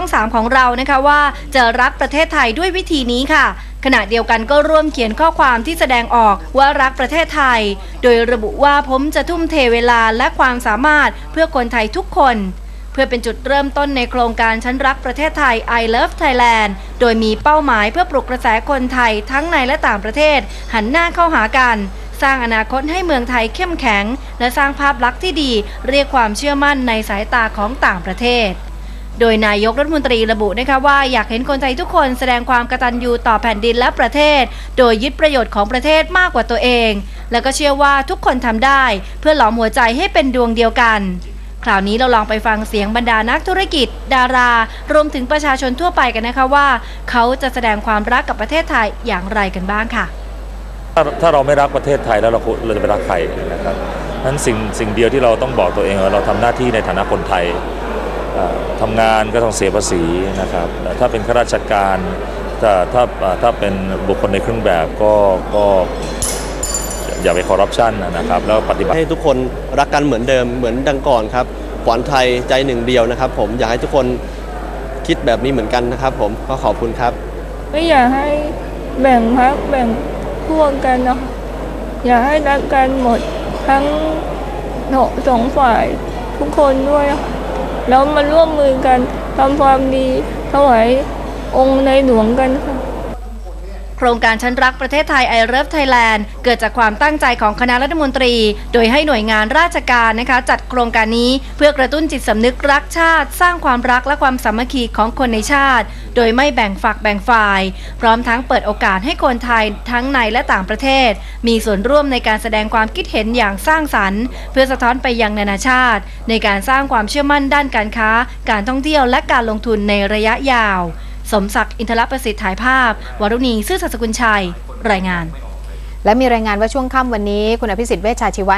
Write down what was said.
ช่อง 3 ของเรานะคะว่าจะรักประเทศไทยด้วยวิธีนี้ค่ะ ขณะเดียวกันก็ร่วมเขียนข้อความที่แสดงออกว่ารักประเทศไทย โดยระบุว่าผมจะทุ่มเทเวลาและความสามารถเพื่อคนไทยทุกคนเพื่อเป็นจุดเริ่มต้นในโครงการฉันรักประเทศไทย I Love Thailand โดยมีเป้าหมายเพื่อปลุกกระแสคนไทยทั้งในและต่างประเทศ หันหน้าเข้าหากัน สร้างอนาคตให้เมืองไทยเข้มแข็ง และสร้างภาพลักษณ์ที่ดี เรียกความเชื่อมั่นในสายตาของต่างประเทศ โดยนายกรัฐมนตรีระบุนะคะว่าอยากเห็นคนไทยทุกคนแสดงความกตัญญูต่อแผ่นดินและประเทศ โดยยึดประโยชน์ของประเทศมากกว่าตัวเอง แล้วก็เชื่อว่าทุกคนทำได้ เพื่อหลอมหัวใจให้เป็นดวงเดียวกัน คราวนี้เราลองไปฟังเสียงบรรดานักธุรกิจ ดารารวมถึงประชาชนทั่วไปกันนะคะว่า เขาจะแสดงความรักกับประเทศไทยอย่างไรกันบ้างค่ะถ้าถ้าเราไม่รักประเทศไทยแล้วเราเราจะไปรักใครนะครับนั้นสิ่งสิ่งเดียวที่เราต้องบอกตัวเองว่าเราทำหน้าที่ในฐานะคนไทย ทำงานก็ต้องเสียภาษีนะครับแต่ถ้าเป็นข้าราชการถ้าถ้าถ้าเป็นบุคคลในเครื่องแบบก็ก็อย่าไปคอร์รัปชันนะครับ แล้วปฏิบัติให้ทุกคนรักกันเหมือนเดิมเหมือนดังก่อนครับขวัญไทยใจหนึ่งเดียวนะครับ ผมอยากให้ทุกคนคิดแบบนี้เหมือนกันนะครับ ผมก็ขอบคุณครับ ไม่อยากให้แบ่งพักแบ่งพวกกันนะคะอยากให้รักกันหมดทั้งสองฝ่ายทุกคนด้วยนะคะ แล้วมาร่วมมือกันทำความดีถวายองค์ในหลวงกันค่ะ ครงการชั้นรักประเทศไทย I Love Thailand เกิดจากความตั้งใจของคณะรัฐมนตรี โดยให้หน่วยงานราชการนะคะ จัดโครงการนี้เพื่อกระตุ้นจิตสำนึกรักชาติ สร้างความรักและความสามัคคีของคนในชาติ โดยไม่แบ่งฝักแบ่งฝ่าย พร้อมทั้งเปิดโอกาสให้คนไทยทั้งในและต่างประเทศ มีส่วนร่วมในการแสดงความคิดเห็นอย่างสร้างสรรค์ เพื่อสะท้อนไปยังนานาชาติ ในการสร้างความเชื่อมั่นด้านการค้า การท่องเที่ยวและการลงทุนในระยะยาว สมศักดิ์อินทรประสิทธิ์ถ่ายภาพ วรุณีซื่อสัตย์สกุลชัย รายงาน และมีรายงานว่าช่วงค่ำวันนี้ คุณอภิสิทธิ์เวชชาชีวะ